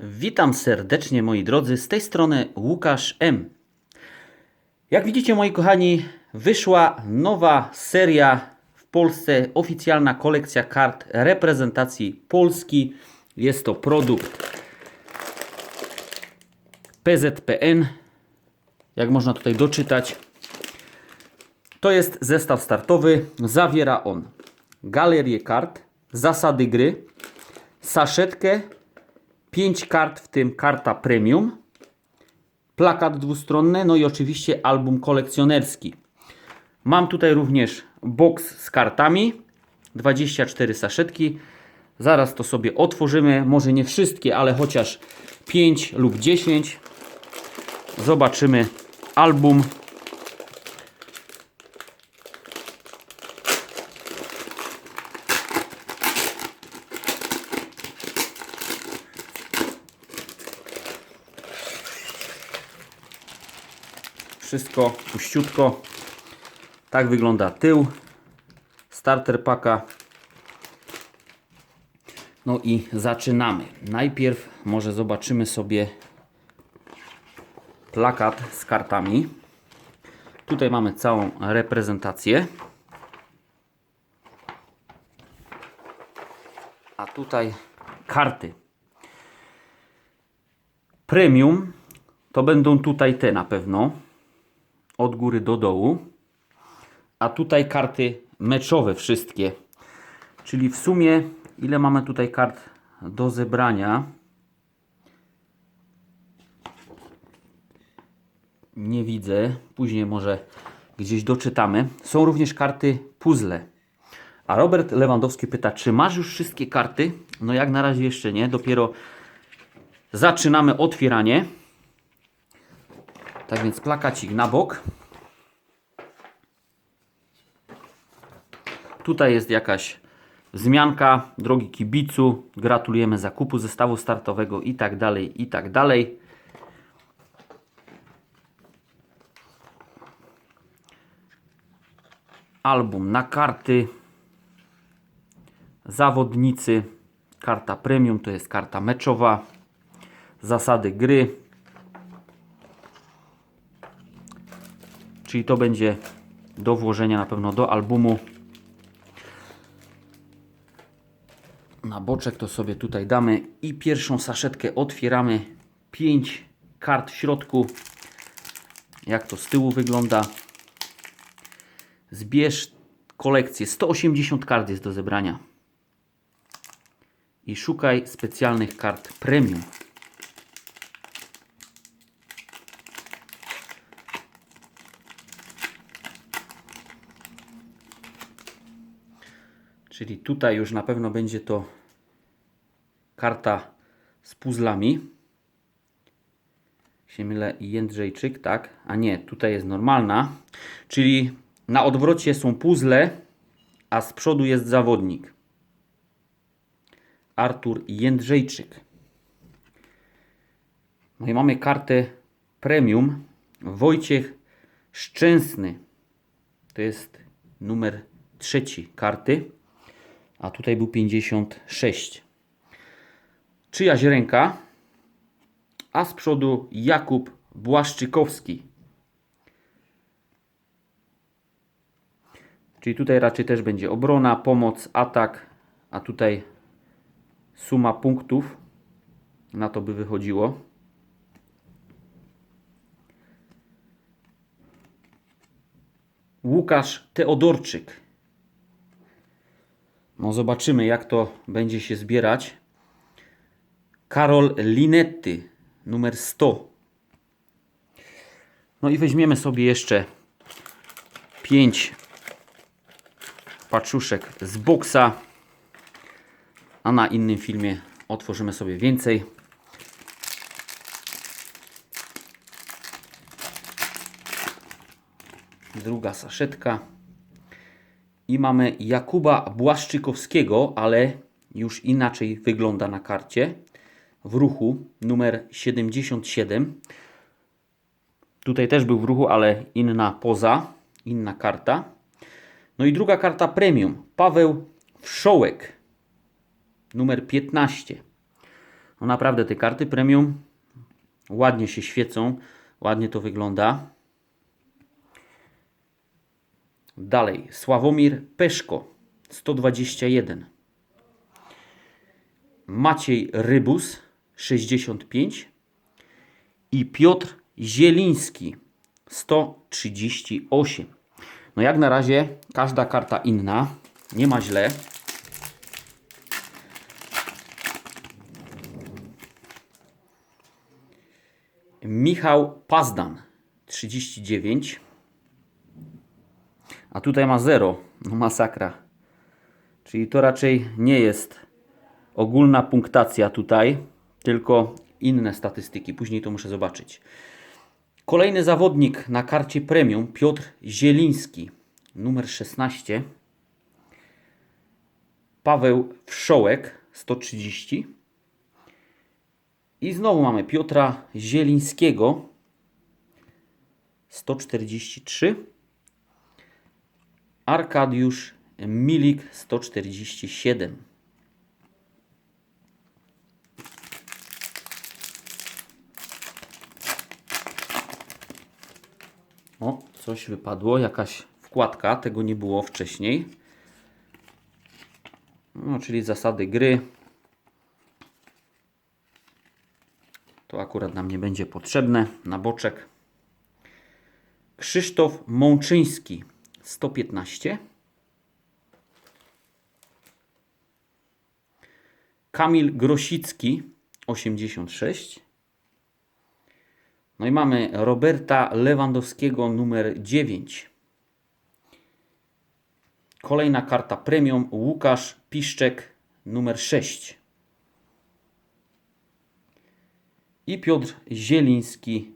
Witam serdecznie moi drodzy, z tej strony Łukasz M. Jak widzicie moi kochani, wyszła nowa seria w Polsce, oficjalna kolekcja kart reprezentacji Polski. Jest to produkt PZPN, jak można tutaj doczytać. To jest zestaw startowy, zawiera on galerię kart, zasady gry, saszetkę, 5 kart, w tym karta premium, plakat dwustronny, no i oczywiście album kolekcjonerski. Mam tutaj również box z kartami, 24 saszetki. Zaraz to sobie otworzymy, może nie wszystkie, ale chociaż 5 lub 10. Zobaczymy album. Wszystko puściutko. Tak wygląda tył starter paka. No i zaczynamy. Najpierw może zobaczymy sobie plakat z kartami. Tutaj mamy całą reprezentację. A tutaj karty. Premium to będą tutaj te na pewno. Od góry do dołu. A tutaj karty meczowe wszystkie. Czyli w sumie ile mamy tutaj kart do zebrania? Nie widzę. Później może gdzieś doczytamy. Są również karty puzzle. A Robert Lewandowski pyta, czy masz już wszystkie karty? No jak na razie jeszcze nie. Dopiero zaczynamy otwieranie. Tak więc plakacik na bok. Tutaj jest jakaś wzmianka. Drogi kibicu, gratulujemy zakupu zestawu startowego i tak dalej, i tak dalej. Album na karty. Zawodnicy. Karta premium to jest karta meczowa. Zasady gry. Czyli to będzie do włożenia na pewno do albumu. Na boczek to sobie tutaj damy i pierwszą saszetkę otwieramy. 5 kart w środku. Jak to z tyłu wygląda. Zbierz kolekcję. 180 kart jest do zebrania. I szukaj specjalnych kart premium. Czyli tutaj już na pewno będzie to karta z puzzlami. Się mylę, Jędrzejczyk, tak? A nie, tutaj jest normalna. Czyli na odwrocie są puzzle, a z przodu jest zawodnik. Artur Jędrzejczyk. No i mamy kartę premium. Wojciech Szczęsny. To jest numer trzeci karty. A tutaj był 56. Czyjaś ręka. A z przodu Jakub Błaszczykowski. Czyli tutaj raczej też będzie obrona, pomoc, atak, a tutaj suma punktów. Na to by wychodziło. Łukasz Teodorczyk. No zobaczymy jak to będzie się zbierać. Karol Linetti, numer 100. No i weźmiemy sobie jeszcze 5 paczuszek z boksa. A na innym filmie otworzymy sobie więcej. Druga saszetka. I mamy Jakuba Błaszczykowskiego, ale już inaczej wygląda na karcie. W ruchu numer 77. Tutaj też był w ruchu, ale inna poza, inna karta. No i druga karta premium. Paweł Wszołek. Numer 15. No naprawdę te karty premium ładnie się świecą, ładnie to wygląda. Dalej, Sławomir Peszko 121. Maciej Rybus 65 i Piotr Zieliński 138. No jak na razie każda karta inna, nie ma źle. Michał Pazdan 39. A tutaj ma 0. No masakra. Czyli to raczej nie jest ogólna punktacja tutaj, tylko inne statystyki. Później to muszę zobaczyć. Kolejny zawodnik na karcie premium Piotr Zieliński, numer 16. Paweł Wszołek 130. I znowu mamy Piotra Zielińskiego 143. Arkadiusz Milik 147. O, coś wypadło, jakaś wkładka, tego nie było wcześniej. No, czyli zasady gry. To akurat nam nie będzie potrzebne. Na boczek. Krzysztof Mączyński 115. Kamil Grosicki 86. No i mamy Roberta Lewandowskiego numer 9. Kolejna karta premium Łukasz Piszczek numer 6. I Piotr Zieliński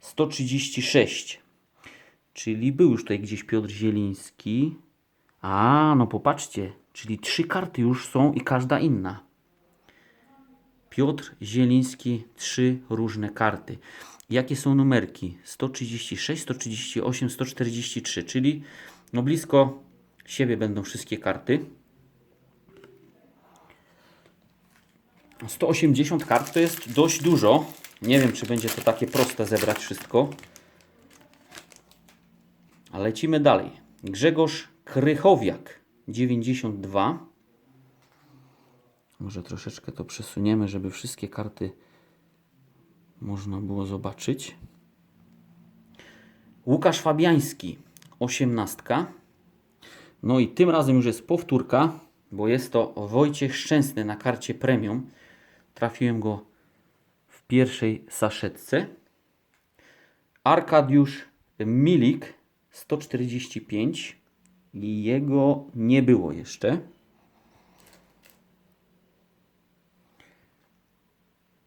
136. Czyli był już tutaj gdzieś Piotr Zieliński. A, no popatrzcie, czyli trzy karty już są i każda inna. Piotr Zieliński, trzy różne karty. Jakie są numerki? 136, 138, 143, czyli no blisko siebie będą wszystkie karty. 180 kart to jest dość dużo. Nie wiem, czy będzie to takie proste zebrać wszystko. Lecimy dalej. Grzegorz Krychowiak, 92. Może troszeczkę to przesuniemy, żeby wszystkie karty można było zobaczyć. Łukasz Fabiański, 18. No i tym razem już jest powtórka, bo jest to Wojciech Szczęsny na karcie premium. Trafiłem go w pierwszej saszetce. Arkadiusz Milik, 145. I jego nie było jeszcze.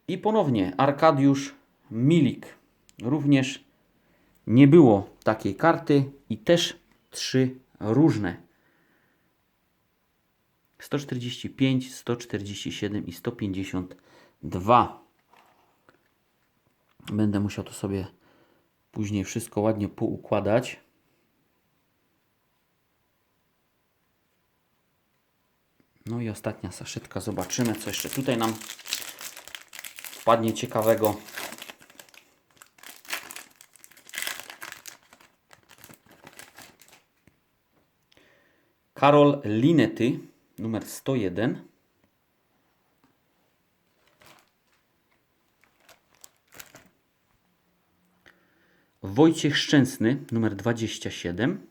I ponownie Arkadiusz Milik. Również nie było takiej karty i też trzy różne. 145, 147 i 152. Będę musiał to sobie później wszystko ładnie poukładać. No i ostatnia saszetka. Zobaczymy, co jeszcze tutaj nam wpadnie ciekawego. Karol Linety, numer 101. Wojciech Szczęsny, numer 27.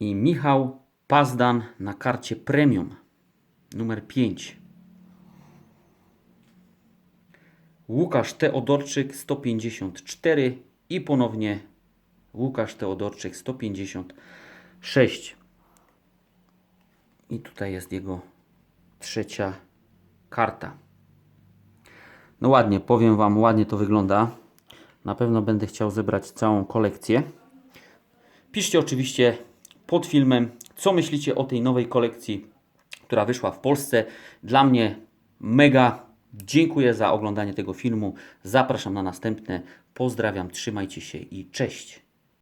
I Michał Pazdan na karcie premium, numer 5. Łukasz Teodorczyk 154 i ponownie Łukasz Teodorczyk 156. I tutaj jest jego trzecia karta. No ładnie, powiem Wam, ładnie to wygląda. Na pewno będę chciał zebrać całą kolekcję. Piszcie oczywiście pod filmem, co myślicie o tej nowej kolekcji, która wyszła w Polsce. Dla mnie mega. Dziękuję za oglądanie tego filmu. Zapraszam na następne. Pozdrawiam, trzymajcie się i cześć.